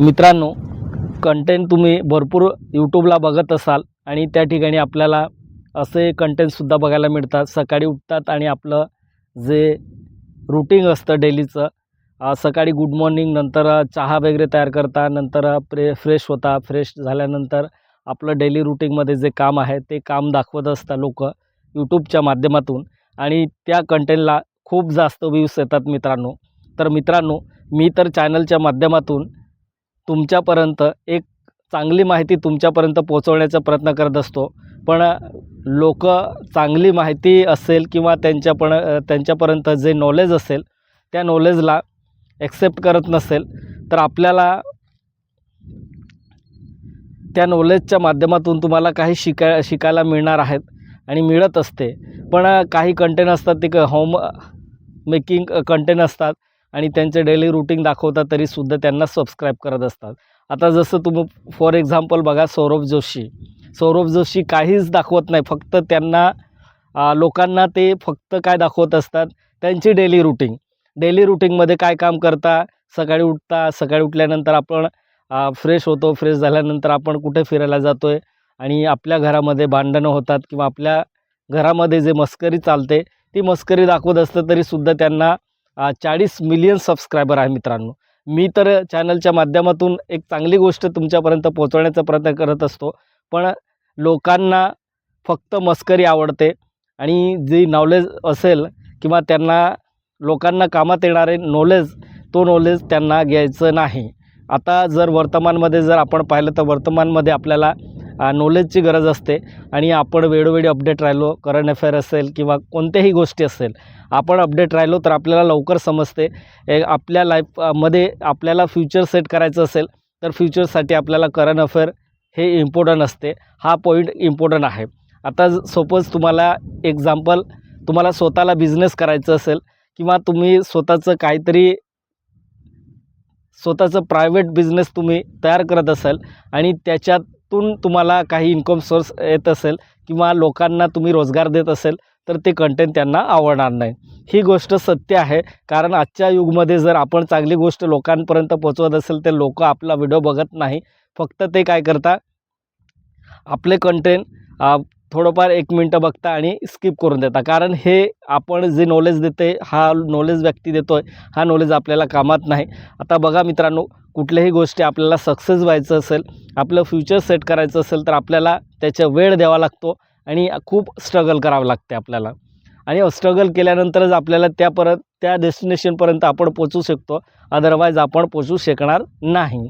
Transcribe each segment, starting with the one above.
मित्रांनो कंटेंट तुम्ही भरपूर यूट्यूबला बघत असाल आणि त्या ठिकाणी आपल्याला असे कंटेंटसुद्धा बघायला मिळतात. सकाळी उठतात आणि आपलं जे रुटीन असतं डेलीचं सकाळी गुड मॉर्निंग नंतर चहा वगैरे तयार करता नंतर प्रे फ्रेश होता फ्रेश झाल्यानंतर आपलं डेली रुटीनमध्ये जे काम आहे ते काम दाखवत असतात लोक यूट्यूबच्या माध्यमातून आणि त्या कंटेंटला खूप जास्त व्ह्यूज येतात मित्रांनो. तर मित्रांनो मी तर चॅनलच्या माध्यमातून तुमच्यापर्यंत एक चांगली माहिती तुमच्यापर्यंत पोचवण्याचा प्रयत्न करत असतो. पण लोक चांगली माहिती असेल किंवा त्यांच्या पण त्यांच्यापर्यंत जे नॉलेज असेल त्या नॉलेजला ॲक्सेप्ट करत नसेल तर आपल्याला त्या नॉलेजच्या माध्यमातून तुम्हाला काही शिकाय शिकायला मिळणार आहेत आणि मिळत असते. पण काही कंटेंट असतात ते क होम मेकिंग कंटेंट असतात. आणि त्यांचे डेली रुटीन दाखवतात तरीसुद्धा त्यांना सबस्क्राईब करत असतात. आता जसं तुम्ही फॉर एक्झाम्पल बघा सौरभ जोशी. सौरभ जोशी काहीच दाखवत नाही फक्त त्यांना लोकांना ते फक्त काय दाखवत असतात त्यांची डेली रुटीन डेली रुटीनमध्ये काय काम करता? सकाळी उठता सकाळी उठल्यानंतर आपण फ्रेश होतो फ्रेश झाल्यानंतर आपण कुठे फिरायला जातो आहे आणि आपल्या घरामध्ये भांडणं होतात किंवा आपल्या घरामध्ये जे मस्करी चालते ती मस्करी दाखवत असतं तरीसुद्धा त्यांना चाळीस मिलियन सबस्क्रायबर आहे मित्रांनो. मी तर चॅनलच्या माध्यमातून एक चांगली गोष्ट तुमच्यापर्यंत पोहोचवण्याचा प्रयत्न करत असतो. पण लोकांना फक्त मस्करी आवडते आणि जी नॉलेज असेल किंवा त्यांना लोकांना कामात येणारे नॉलेज तो नॉलेज त्यांना घ्यायचं नाही. आता जर वर्तमानमध्ये जर आपण पाहिलं तर वर्तमानमध्ये आपल्याला नॉलेजची गरज असते. आणि आपण वेळोवेळी अपडेट राहिलो करंट अफेअर असेल किंवा कोणत्याही गोष्टी असेल आपण अपडेट राहिलो तर आपल्याला लवकर समजते. ए आपल्या लाईफमध्ये आपल्याला फ्युचर सेट करायचं असेल तर फ्युचरसाठी आपल्याला करंट अफेअर हे इम्पॉर्टंट असते. हा पॉईंट इम्पॉर्टंट आहे. आता सपोज तुम्हाला एक्झाम्पल तुम्हाला स्वतःला बिझनेस करायचं असेल किंवा तुम्ही स्वतःचं काहीतरी स्वतःचं प्रायव्हेट बिझनेस तुम्ही तयार करत असाल आणि त्याच्यात त्यातून तुम्हाला काही इन्कम सोर्स येत असेल किंवा लोकांना तुम्ही रोजगार देत असेल तर ते कंटेंट त्यांना आवडणार नाही. ही गोष्ट सत्य आहे. कारण आजच्या युगमध्ये जर आपण चांगली गोष्ट लोकांपर्यंत पोचवत असेल तर लोक आपला व्हिडिओ बघत नाही. फक्त ते काय करता आपले कंटेंट थोडंफार एक मिनटं बघता आणि स्किप करून देता. कारण हे आपण जे नॉलेज देते हा नॉलेज व्यक्ती देतो आहे हा नॉलेज आपल्याला कामात नाही. आता बघा मित्रांनो कुठल्याही गोष्टी आपल्याला सक्सेस व्हायचं असेल आपलं फ्युचर सेट करायचं असेल तर आपल्याला त्याच्या वेळ द्यावा लागतो आणि खूप स्ट्रगल करावं लागते आपल्याला. आणि स्ट्रगल केल्यानंतरच आपल्याला त्या परत त्या डेस्टिनेशनपर्यंत आपण पोचू शकतो. अदरवाईज आपण पोचू शकणार नाही.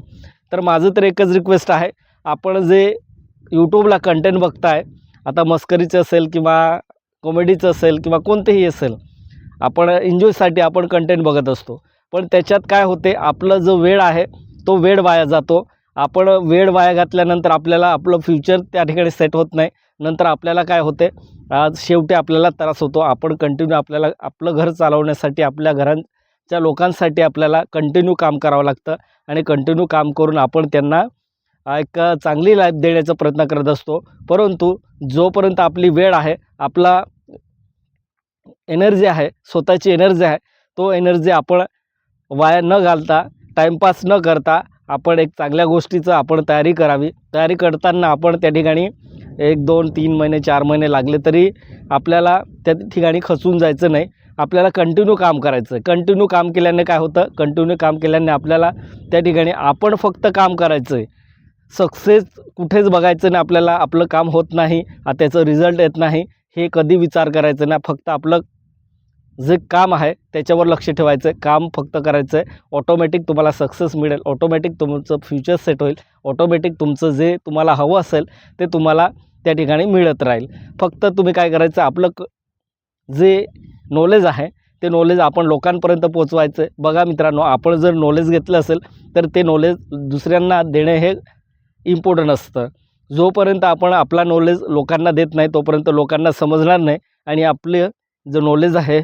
तर माझं तर एकच रिक्वेस्ट आहे आपण जे यूट्यूबला कंटेंट बघताय आता मस्करीचं असेल किंवा कॉमेडीचं असेल किंवा कोणतेही असेल आपण एन्जॉयसाठी आपण कंटेंट बघत असतो. पण त्याच्यात काय होते आपलं जो वेळ आहे तो वेळ वाया जातो. आपण वेळ वाया घातल्यानंतर आपल्याला आपलं फ्युचर त्या ठिकाणी सेट होत नाही. नंतर आपल्याला काय होते आज शेवटी आपल्याला त्रास होतो. आपण कंटिन्यू आपल्याला आपलं घर चालवण्यासाठी आपल्या घरांच्या लोकांसाठी आपल्याला कंटिन्यू काम करावं लागतं. आणि कंटिन्यू काम करून आपण त्यांना एक चांगली लाईफ देण्याचा प्रयत्न करत असतो. परंतु जोपर्यंत आपली वेळ आहे आपला एनर्जी आहे स्वतःची एनर्जी आहे तो एनर्जी आपण वाया न घालता टाईमपास न करता आपण एक चांगल्या गोष्टीचं आपण तयारी करावी. तयारी करताना आपण त्या ठिकाणी एक दोन तीन महिने चार महिने लागले तरी आपल्याला त्या ठिकाणी खचून जायचं नाही. आपल्याला कंटिन्यू काम करायचं आहे. कंटिन्यू काम केल्याने काय होतं? कंटिन्यू काम केल्याने आपल्याला त्या ठिकाणी आपण फक्त काम करायचं आहे. सक्सेस कुठेच बघायचं नाही आपल्याला आपलं काम होत नाही आ त्याचं रिझल्ट येत नाही हे कधी विचार करायचं नाही फक्त आपलं जे काम आहे त्याच्यावर लक्ष ठेवायचं आहे काम फक्त करायचं आहे ऑटोमॅटिक तुम्हाला सक्सेस मिळेल ऑटोमॅटिक तुमचं फ्युचर सेट होईल ऑटोमॅटिक तुमचं जे तुम्हाला हवं असेल ते तुम्हाला त्या ठिकाणी मिळत राहील. फक्त तुम्ही काय करायचं आपलं क जे नॉलेज आहे ते नॉलेज आपण लोकांपर्यंत पोचवायचं आहे बघा मित्रांनो आपण जर नॉलेज घेतलं असेल तर ते नॉलेज दुसऱ्यांना देणे हे इम्पॉर्टंट असतं. जोपर्यंत आपण आपला नॉलेज लोकांना देत नाही तोपर्यंत लोकांना समजणार नाही आणि आपलं जे नॉलेज आहे